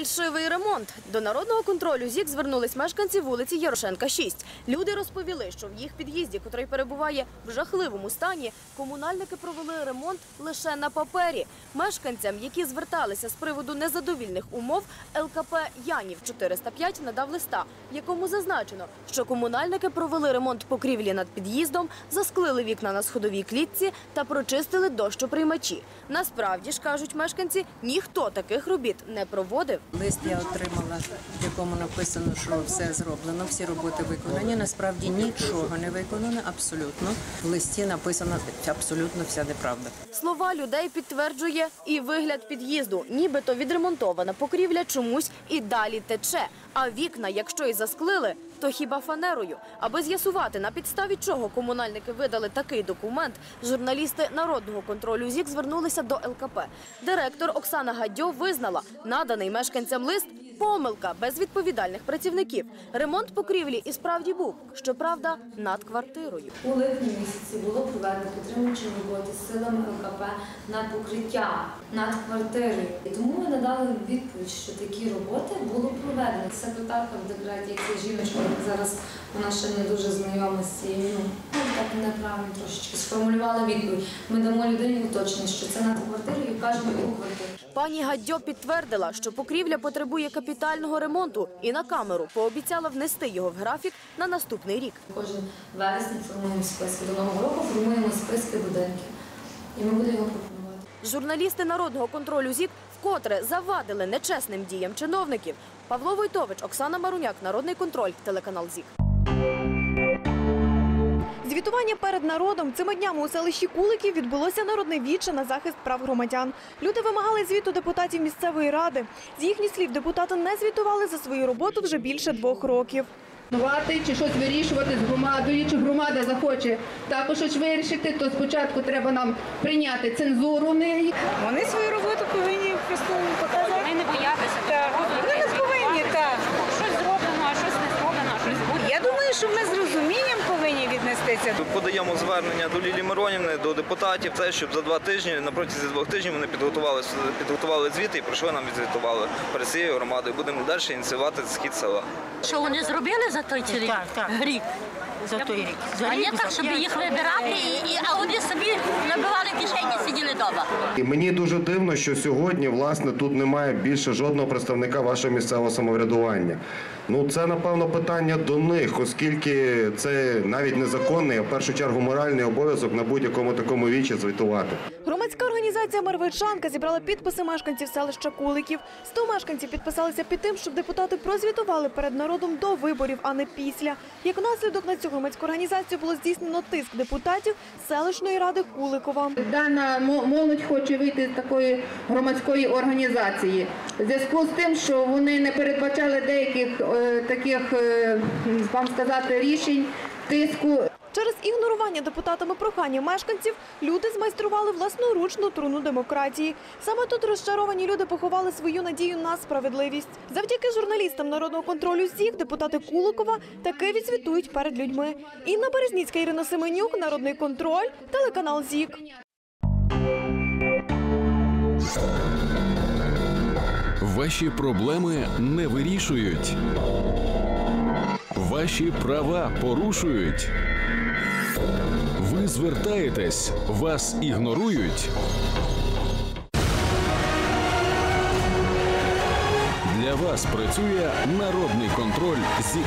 Фальшивий ремонт. До народного контролю ЗІК звернулись мешканці вулиці Ярошенка, 6. Люди розповіли, що в їх під'їзді, котрий перебуває в жахливому стані, комунальники провели ремонт лише на папері. Мешканцям, які зверталися з приводу незадовільних умов, ЛКП Янів 405 надав листа, в якому зазначено, що комунальники провели ремонт покрівлі над під'їздом, засклили вікна на сходовій клітці та прочистили дощоприймачі. Насправді ж кажуть мешканці, ніхто таких робіт не проводив. Лист я отримала, в якому написано, що все зроблено, всі роботи виконані. Насправді нічого не виконано, абсолютно. В листі написано абсолютно вся неправда. Слова людей підтверджує і вигляд під'їзду, нібито відремонтована покрівля чомусь і далі тече. А вікна, якщо і засклили, то хіба фанерою. Аби з'ясувати, на підставі чого комунальники видали такий документ, журналісти народного контролю ЗІК звернулися до ЛКП. Директор Оксана Гадьо визнала, наданий мешканцям лист помилка безвідповідальних працівників. Ремонт покрівлі і справді був, щоправда, над квартирою. У липні місяці було проведено підтримуючі роботи силами ЛКП на покриття над квартирою. Тому ми надали відповідь, що такі роботи було проведено. Секретарка в декреті, як ця жіночка, зараз вона ще не дуже знайома з цією. Так неправильно трошечки сформулювала відповідь. Ми дамо людині уточнення, що це над квартирою і кажемо яку квартиру. Пані Гадьо підтвердила, що покрівля потребує капітального ремонту і на камеру пообіцяла внести його в графік на наступний рік. Кожен вересень формуємо списки. До нового року формуємо списки будинків. І ми будемо його пропонувати. Журналісти народного контролю ЗІК вкотре завадили нечесним діям чиновників. Павло Войтович, Оксана Маруняк, Народний контроль, телеканал ЗІК. Звітування перед народом цими днями у селищі Куликів відбулося народне віче на захист прав громадян. Люди вимагали звіту депутатів місцевої ради. З їхніх слів депутати не звітували за свою роботу вже більше двох років. Чи щось вирішувати з громадою, чи громада захоче також щось вирішити, то спочатку треба нам прийняти цензуру неї. Вони свою роботу повинні показати. Вони не боятися. Так. Вони не повинні, так. Щось зроблено, а щось не зроблено, щось буде. Я думаю, що ми з віднестися. Подаємо звернення до Лілі Миронівни, до депутатів, це щоб за два тижні, на протязі двох тижнів вони підготували, підготували звіти і прийшли нам відзвітували перед цією громадою. Будемо далі ініціювати схід села. Що вони зробили за той рік? Так, так. Рік. За той рік. А не так, щоб їх вибирати, і, і, а вони собі набивали кишені, сиділи вдома. І мені дуже дивно, що сьогодні власне тут немає більше жодного представника вашого місцевого самоврядування. Ну це напевно питання до них, оскільки це навіть незаконний, а в першу чергу моральний обов'язок на будь-якому такому вічі звітувати. Організація Мервичанка зібрала підписи мешканців селища Куликів. Сто мешканців підписалися під тим, щоб депутати прозвітували перед народом до виборів, а не після. Як наслідок на цю громадську організацію було здійснено тиск депутатів селищної ради Куликова. Дана мо- молодь хоче вийти з такої громадської організації. В зв'язку з тим, що вони не передбачали деяких е, таких, е, вам сказати, рішень, тиску Через ігнорування депутатами прохання мешканців люди змайстрували власноручну труну демократії. Саме тут розчаровані люди поховали свою надію на справедливість. Завдяки журналістам народного контролю ЗІК депутати Куликова таки відзвітують перед людьми. Інна Березніцька, Ірина Семенюк, Народний контроль, телеканал ЗІК. Ваші проблеми не вирішують. Ваші права порушують. Ви звертаєтесь, вас ігнорують. Для вас працює народний контроль ЗІК.